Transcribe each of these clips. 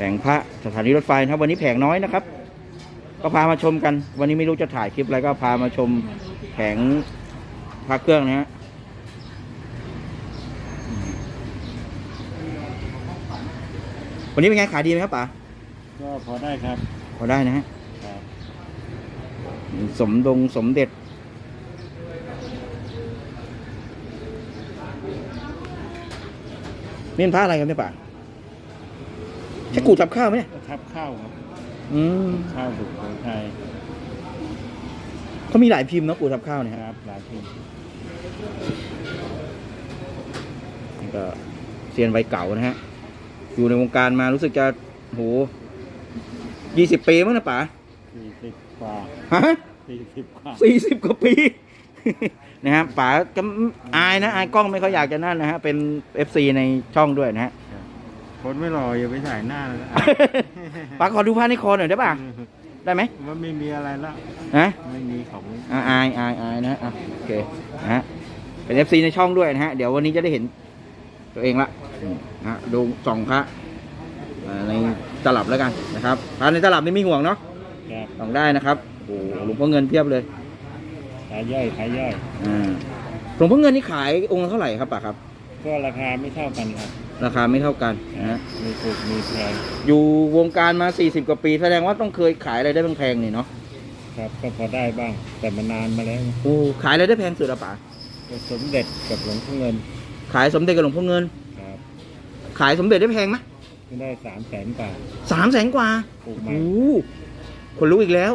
ผงพระสถานีรถไฟนะครับ วันนี้แผงน้อยนะครับ ก็พามาชมกัน วันนี้ไม่รู้จะถ่ายคลิปอะไรก็พามาชมแผงพระเครื่องนะฮะวันนี้เป็นไงขายดีไหมครับป๋าก็พอได้ครับ พอได้นะฮะครับสมดงสมเด็จนี่เป็นพระอะไรครับเนี่ยป่า ใช่กูจับข้าวไหมเนี่ยทับข้าวครับอืมข้าวสุโขทัยเขามีหลายพิมพ์เนอะกูจับข้าวเนี่ยคครับรับหลายที่นี่ก็เซียนใบเก่านะฮะ อยู่ในวงการมารู้สึกจะโหยี่สิบปีมั้งนะป่าสี่สิบกว่าฮะสี่สิบกว่าสี่สิบกว่าปีนะฮะป๋าก็อายนะอายกล้องไม่ค่อยอยากจะนั่นนะฮะเป็นเอฟซีในช่องด้วยนะฮะ คนไม่รออย่าไปถ่ายหน้าเลยนะป๋าขอดูผ้าในคอหน่อยได้ป่ะ ได้ไหมมันไม่มีอะไรแล้วนะไม่มีของอ่าอายอายอายนะฮะอะโอเคนะฮะเป็นเอฟซีในช่องด้วยนะฮะ เดี๋ยววันนี้จะได้เห็น ตัวเองละอืมนะฮะดูส่องพระอ่าในตลับแล้วกันนะครับพระในตลับนี่ไม่ห่วงเนาะครับส่องได้นะครับโอ้โหหลวงพ่อเงินเพียบเลยขายย่อยขายย่อยอ่าหลวงพ่อเงินนี่ขายองค์ละเท่าไหร่ครับป่าครับ ก็ราคาไม่เท่ากันครับราคาไม่เท่ากันนะฮะมีถูกมีแพงอยู่วงการมา 40 กว่าปี แสดงว่าต้องเคยขายอะไรได้แพงๆนี่เนาะครับ ก็พอได้บ้างแต่มันนานมาแล้วโอ้ขายอะไรได้แพงสุดอะป่าก็สมเด็จกับหลวงพ่อเงิน ขายสมเด็จกับหลวงพ่อเงินครับขายสมเด็จได้แพงไหมก็ได้สามแสนกว่าสามแสนกว่าปลูกใหม่โอ้คนรู้อีกแล้ว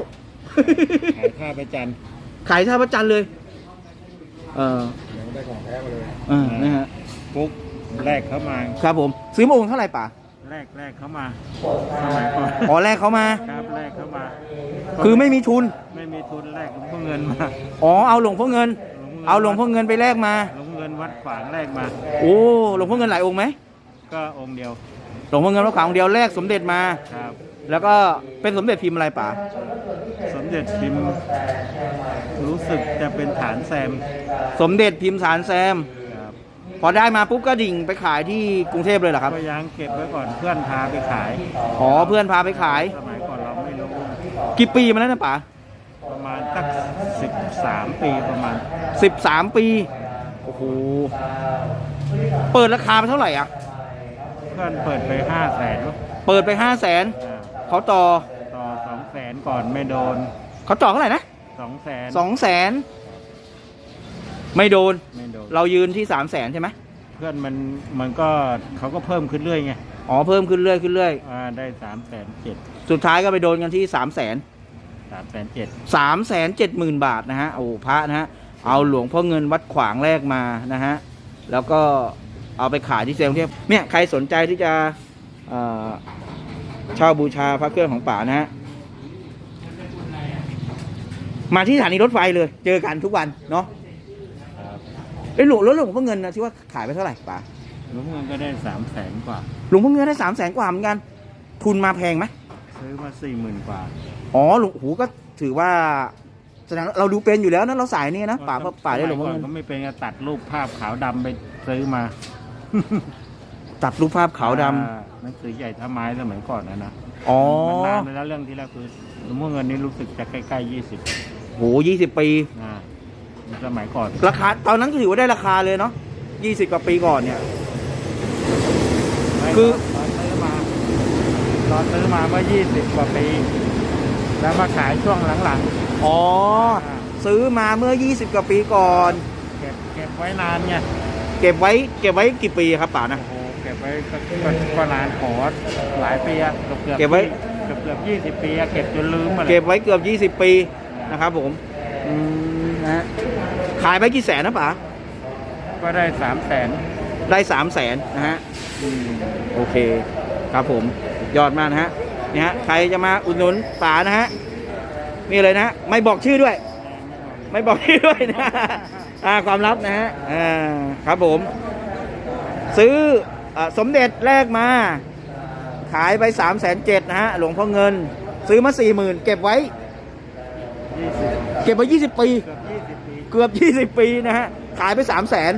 ขายผ้าประจันทร์ขายท่าประจันเลย เออยังได้ของแท้มาเลยอ่านะฮะ ปุ๊กแรกเข้ามาครับผม ซื้อมาองค์เท่าไหร่ป่าแรกแรกเข้ามาสมัยก่อนอ๋อแรกเขามา ครับแรกเข้ามาคือไม่มีทุน ไม่มีทุนแรกหลวงพ่อเงินมาอ๋อเอาหลวงพ่อเงิน เอาหลวงพ่อเงินไปแลกมา หลวงพ่อเงินวัดขวางแรกมา โอ้หลวงพ่อเงินหลายองค์ไหมก็องค์เดียว หลวงพ่อเงินวัดขวางองค์เดียวแลกสมเด็จมาครับ แล้วก็เป็นสมเด็จพิมพ์อะไรป่าสมเด็จพิมพ์รู้สึกจะเป็นฐานแซม สมเด็จพิมพ์สารแซมครับพ อได้มาปุ๊บก็ดิ่งไปขายที่กรุงเทพเลยเหรอครับ ก็ยังเก็บไว้ก่อนเพื่อนพาไปขาย อ๋อเพื่อนพาไปขาย สมัยก่อนเราไม่รู้ กี่ปีมาแล้วนะป๋าประมาณสักสิบสามปีประมาณ สิบสามปี โอ้โห เปิดราคาไปเท่าไหร่อะ เพื่อนเปิดไปห้าแสนเปิดไปห้าแสนเขาต่อต่อสองแสนก่อนไม่โดน เขาต่อเท่าไหร่นะสองแสนสองแสน ไม่โดน ไม่โดนเรายืนที่สามแสนใช่ไหมเพื่อนมันมันก็เขาก็เพิ่มขึ้นเรื่อยไงอ๋อเพิ่มขึ้นเรื่อยขึ้นเรื่อยอ่าได้สามแสนเจ็ดสุดท้ายก็ไปโดนกันที่สามแสนสามแสนเจ็ดสามแสนเจ็ดหมื่นบาทนะฮะโอ้พระนะฮะเอาหลวงพ่อเงินวัดขวางแรกมานะฮะแล้วก็เอาไปขายที่เซลล์เทพเนี่ยใครสนใจที่จะเอ่อเช่าบูชาพระเครื่องของป่านะฮะมาที่สถานีรถไฟเลย เจอกันทุกวันเนาะครับ ไอ้ยหลวงรถหลวงพ่อเงินนะที่ว่าขายไปเท่าไหร่ป่าหลวงเงินก็ได้สามแสนกว่า หลวงพ่อเงินได้สามแสนกว่าเหมือนกัน ทุนมาแพงไหมซื้อมาสี่หมื่นกว่า อ๋อหลวงโหูก็ถือว่าแสดงว่าเราดูเป็นอยู่แล้วนะเราสายนี่นะป่าป่าได้หลวงพ่อสมัยก่เงิอนนก็ไม่เป็นก็ตัดรูปภาพขาวดำไปซื้อมา ตัดรูปภาพขาวดำอ่หนังสือใหญ่ท่าไม้สมัยก่อนนะนะอ๋อมันนานไปแล้วเรื่องที่แรกคือหลวงพ่อเงินนี่รู้สึกจะใกล้ๆยี่สิบโหยี่สิบปีอ่า สมัยก่อน ราคาตอนนั้นก็ถือว่าได้ราคาเลยเนาะยี่สิบกว่าปีก่อนเนี่ย คือ ตอนซื้อมา ตอนซื้อมาเมื่อยี่สิบกว่าปี แล้วมาขายช่วงหลังอ๋อ ๆอ่าซื้อมาเมื่อ 20 กว่าปีก่อน เก็บเก็บไว้นานไง เก็บไว้เก็บไว้กี่ปีครับป่านะ โอ้โห เก็บไว้ก็ก็ก็นานขอหลายปีอะเกือบเกือบเก็บไว้ เกือบเกือบยี่สิบปีอะเก็บจนลืมหมดเลย เก็บไว้เกือบ 20 ปีนะครับผมอืม นะฮะขายไปกี่แสนนะป่าก็ได้สามแสนได้3 0 0แสนนะฮะอืมโอเคครับผมสุดยอดมากนะฮะนี่ฮะใครจะมาอุดหนุนป่านะฮะนี่เลยนะฮะไม่บอกชื่อด้วย ไม่บอกชื่อด้วยนะอ่าความลับนะฮะอ่าครับผม ซื้ออาสมเด็จแรกมา ขายไป3ามแสนเจ็ดนะฮะหลวงพ่อเงิน ซื้อมา4ี่หมื่นเก็บไว้ยี่สิบเก็บไว้20ปีเกือบยี่สิบปี เกือบ 20 ปีนะฮะ ขายไป3ามแสน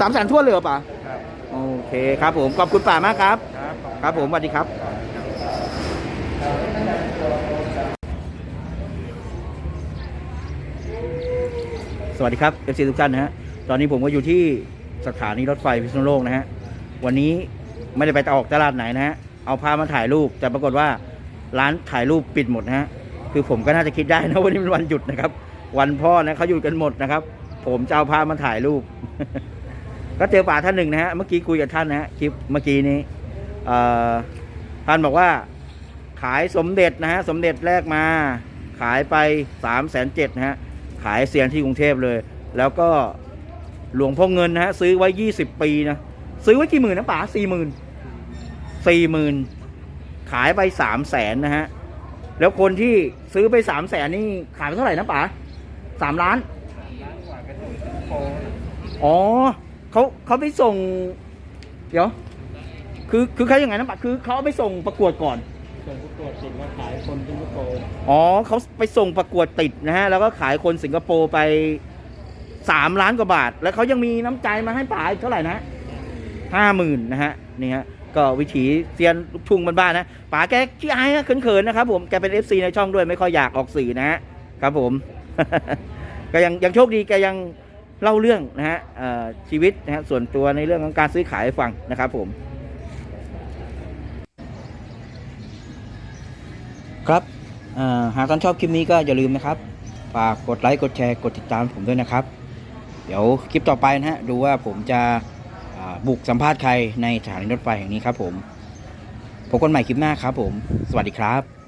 สามแสนทั่วนเลยเหรอป่ะครับโอเคครับผม ขอบคุณป่ามากครับ ครับขอบครับผมสวัสดีครับ สวัสดีครับเอฟซีทุกท่านนะฮะ ตอนนี้ผมก็อยู่ที่สถานีรถไฟพิษณุโลกนะฮะ วันนี้ไม่ได้ไปออกตลาดไหนนะฮะ เอาพามาถ่ายรูป แต่ปรากฏว่าร้านถ่ายรูปปิดหมดนะฮะ คือผมก็น่าจะคิดได้นะวันนี้เป็นวันหยุดนะครับ วันพ่อนะเขาหยุดกันหมดนะครับ ผมจะเอาพามาถ่ายรูป ก็เจอป่าท่านหนึ่งนะฮะเมื่อกี้คุยกับท่านนะฮะคลิปเมื่อกี้นี้ท่านบอกว่า ขายสมเด็จนะฮะสมเด็จแรกมา ขายไปสามแสนเจ็ดนะฮะขายเซียนที่กรุงเทพเลย แล้วก็หลวงพ่อเงินนะฮะซื้อไว้ยี่สิบปีนะซื้อไว้กี่หมื่นนะป๋าสี่หมื่นสี่หมื่นขายไปสามแสนนะฮะ แล้วคนที่ซื้อไปสามแสนนี่ขายไปเท่าไหร่นะป๋า สามล้าน อ๋อเขาเขาไปส่ง เดี๋ยว คือคือเขาอย่างไงนะป๋าคือเขาเอาไปส่งประกวดก่อน ส่งประกวดสินมาขายคนสิงคโปร์อ๋อเขาไปส่งประกวดติดนะฮะ แล้วก็ขายคนสิงคโปร์ไปสามล้านกว่าบาท แล้วเขายังมีน้ำใจมาให้ป๋าอีกเท่าไหร่นะห้าหมื่นนะฮะนี่ฮะก็วิถีเซียนลูกทุ่งบ้านๆนะป๋าแกขี้อายฮะเขินๆนะครับผมแกเป็นเอฟซีในช่องด้วยไม่ค่อยอยากออกสื่อนะฮะครับผม ก็ยังยังโชคดีแกยังเล่าเรื่องนะฮะชีวิตนะฮะส่วนตัวในเรื่องของการซื้อขายให้ฟังนะครับผม ครับหากท่านชอบคลิปนี้ก็อย่าลืมนะครับฝากกดไลค์กดแชร์กดติดตามผมด้วยนะครับ เดี๋ยวคลิปต่อไปนะฮะดูว่าผมจะบุกสัมภาษณ์ใครในสถานีรถไฟแห่งนี้ครับผมพบกันใหม่คลิปหน้าครับผม สวัสดีครับ